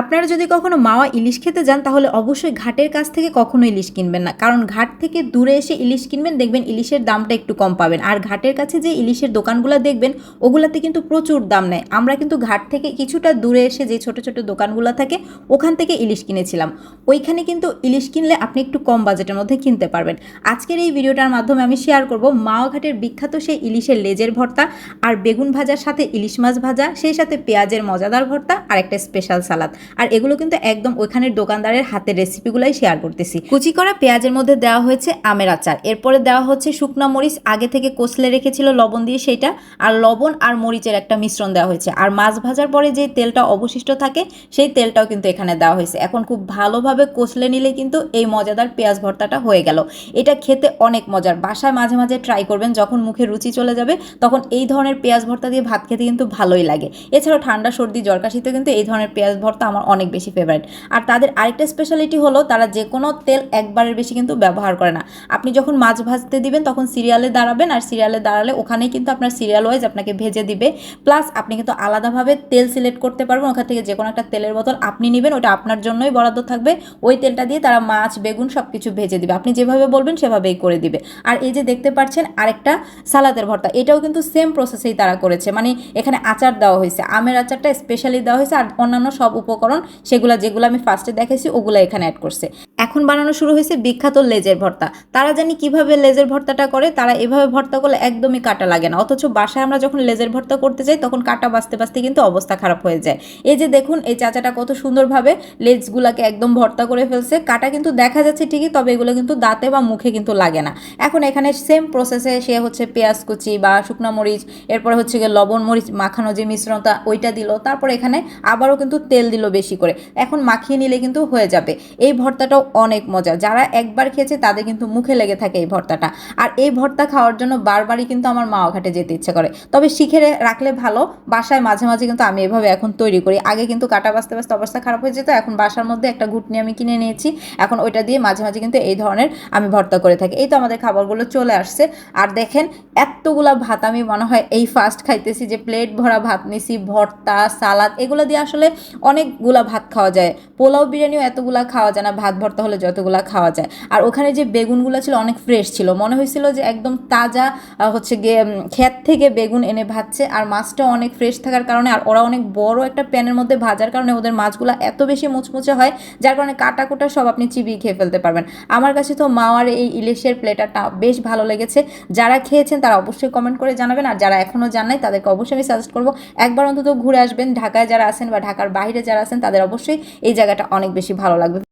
আপনারা যদি কখনো মাওয়া ইলিশ খেতে যান, তাহলে অবশ্যই ঘাটের কাছ থেকে কখনো ইলিশ কিনবেন না। কারণ ঘাট থেকে দূরে এসে ইলিশ কিনবেন, দেখবেন ইলিশের দামটা একটু কম পাবেন। আর ঘাটের কাছে যে ইলিশের দোকানগুলো দেখবেন, ওগুলাতে কিন্তু প্রচুর দাম নেয়। আমরা কিন্তু ঘাট থেকে কিছুটা দূরে এসে যে ছোট ছোট দোকানগুলো থাকে, ওখান থেকে ইলিশ কিনেছিলাম। ওইখানে কিন্তু ইলিশ কিনলে আপনি একটু কম বাজেটের মধ্যে কিনতে পারবেন। আজকের এই ভিডিওটার মাধ্যমে আমি শেয়ার করব মাওয়া ঘাটের বিখ্যাত সেই ইলিশের লেজের ভর্তা আর বেগুন ভাজার সাথে ইলিশ মাছ ভাজা, সেই সাথে পেঁয়াজের মজাদার ভর্তা আর একটা স্পেশাল সালাদ আর এগুলো কিন্তু একদম ওইখানের দোকানদারের হাতের রেসিপিগুলাই শেয়ার করতেছি। কুচি করা পেঁয়াজের মধ্যে দেওয়া হয়েছে আমের আচার। এরপরে দেওয়া হচ্ছে শুকনো মরিচ, আগে থেকে কষলে রেখেছিল লবণ দিয়ে সেটা, আর লবণ আর মরিচের একটা মিশ্রণ দেওয়া হয়েছে। আর মাছ ভাজার পরে যে তেলটা অবশিষ্ট থাকে, সেই তেলটাও কিন্তু এখানে দেওয়া হয়েছে। এখন খুব ভালোভাবে কষলে নিলে কিন্তু এই মজাদার পেঁয়াজ ভর্তাটা হয়ে গেল। এটা খেতে অনেক মজার। বাসায় মাঝে মাঝে ট্রাই করবেন, যখন মুখে রুচি চলে যাবে, তখন এই ধরনের পেঁয়াজ ভর্তা দিয়ে ভাত খেতে কিন্তু ভালোই লাগে। এছাড়াও ঠান্ডা সর্দি জ্বর কাশিতে কিন্তু এই ধরনের পেঁয়াজ ভর্তা আমার অনেক বেশি ফেভারিট আর তাদের আরেকটা স্পেশালিটি হলো তারা যে কোনো তেল একবারের বেশি কিন্তু ব্যবহার করে না। আপনি যখন মাছ ভাজতে দিবেন, তখন সিরিয়ালে দাঁড়াবেন আর সিরিয়ালে দাঁড়ালে ওখানেই কিন্তু আপনার সিরিয়াল ওয়াইজ আপনাকে ভেজে দিবে। প্লাস আপনি কিন্তু আলাদাভাবে তেল সিলেক্ট করতে পারবেন। ওখান থেকে যে কোনো একটা তেলের বোতল আপনি নেবেন, ওটা আপনার জন্যই বরাদ্দ থাকবে। ওই তেলটা দিয়ে তারা মাছ, বেগুন সব কিছু ভেজে দিবে। আপনি যেভাবে বলবেন সেভাবেই করে দিবে। আর এই যে দেখতে পাচ্ছেন আরেকটা সালাদের ভর্তা, এটাও কিন্তু সেম প্রসেসেই তারা করেছে। মানে এখানে আচার দেওয়া হয়েছে, আমের আচারটা স্পেশালি দেওয়া হয়েছে আর অন্যান্য সব উপকরণ সেগুলো যেগুলো আমি ফার্স্টে দেখেছি ওগুলো এখানে অ্যাড করছে। এখন বানানো শুরু হয়েছে বিখ্যাত লেজের ভর্তা। তারা জানি কীভাবে লেজের ভর্তাটা করে, তারা এভাবে ভর্তা করলে একদমই কাটা লাগে না। অথচ বাসায় আমরা যখন লেজের ভর্তা করতে যাই, তখন কাটা বাঁচতে বাঁচতে কিন্তু অবস্থা খারাপ হয়ে যায়। এই যে দেখুন, এই চাচাটা কত সুন্দরভাবে লেজগুলাকে একদম ভর্তা করে ফেলছে। কাটা কিন্তু দেখা যাচ্ছে ঠিকই, তবে এগুলো কিন্তু দাঁতে বা মুখে কিন্তু লাগে না। এখন এখানে সেম প্রসেসে সে হচ্ছে পেঁয়াজ কুচি বা শুকনো মরিচ, এরপরে হচ্ছে গিয়ে লবণ মরিচ মাখানো যে মিশ্রণটা, ওইটা দিল। তারপর এখানে আবারও কিন্তু তেল দিল বেশি করে। এখন মাখিয়ে নিলে কিন্তু হয়ে যাবে। এই ভর্তাটাও অনেক মজা। যারা একবার খেয়েছে, তাদের কিন্তু মুখে লেগে থাকে এই ভর্তাটা। আর এই ভর্তা খাওয়ার জন্য বারবারই কিন্তু আমার মাও ঘাটে যেতে ইচ্ছে করে। তবে শিখে রাখলে ভালো। বাসায় মাঝে মাঝে কিন্তু আমি এভাবে এখন তৈরি করি। আগে কিন্তু কাটা বাঁচতে বাঁচতে অবস্থা খারাপ হয়ে যেত। এখন বাসার মধ্যে একটা ঘুটনি আমি কিনে নিয়েছি। এখন ওইটা দিয়ে মাঝে মাঝে কিন্তু এই ধরনের আমি ভর্তা করে থাকি। এই তো আমাদের খাবারগুলো চলে আসছে। আর দেখেন, এতগুলা ভাত আমি মনে হয় এই ফার্স্ট খাইতেছি যে প্লেট ভরা ভাত নিছি, ভর্তা, সালাদ, এগুলো দিয়ে আসলে অনেকগুলা ভাত খাওয়া যায়। পোলাও বিরিয়ানিও এতগুলা খাওয়া যায় না। ভাত ভর্তা হলে যতগুলা খাওয়া যায়। আর ওখানে যে বেগুনগুলো ছিল অনেক ফ্রেশ ছিল। মনে হয়েছিল যে একদম তাজা হচ্ছে গিয়ে ক্ষেত থেকে বেগুন এনে ভাজছে আর মাছটাও অনেক ফ্রেশ থাকার কারণে আর ওরা অনেক বড় একটা প্যানের মধ্যে ভাজার কারণে ওদের মাছগুলো এত বেশি মুচমুচে হয়, যার কারণে কাটা কুটা সব আপনি চিবিয়ে খেয়ে ফেলতে পারবেন। আমার কাছে তো মাওয়ার এই ইলিশের প্লেটারটা বেশ ভালো লেগেছে। যারা খেয়েছেন তারা অবশ্যই কমেন্ট করে জানাবেন। আর যারা এখনও জান নাই, তাদেরকে অবশ্যই আমি সাজেস্ট করব, একবার অন্তত ঘুরে আসবেন। ঢাকায় যারা আছেন বা ঢাকার বাইরে যারা আছেন, তাদের অবশ্যই এই জায়গাটা অনেক বেশি ভালো লাগবে।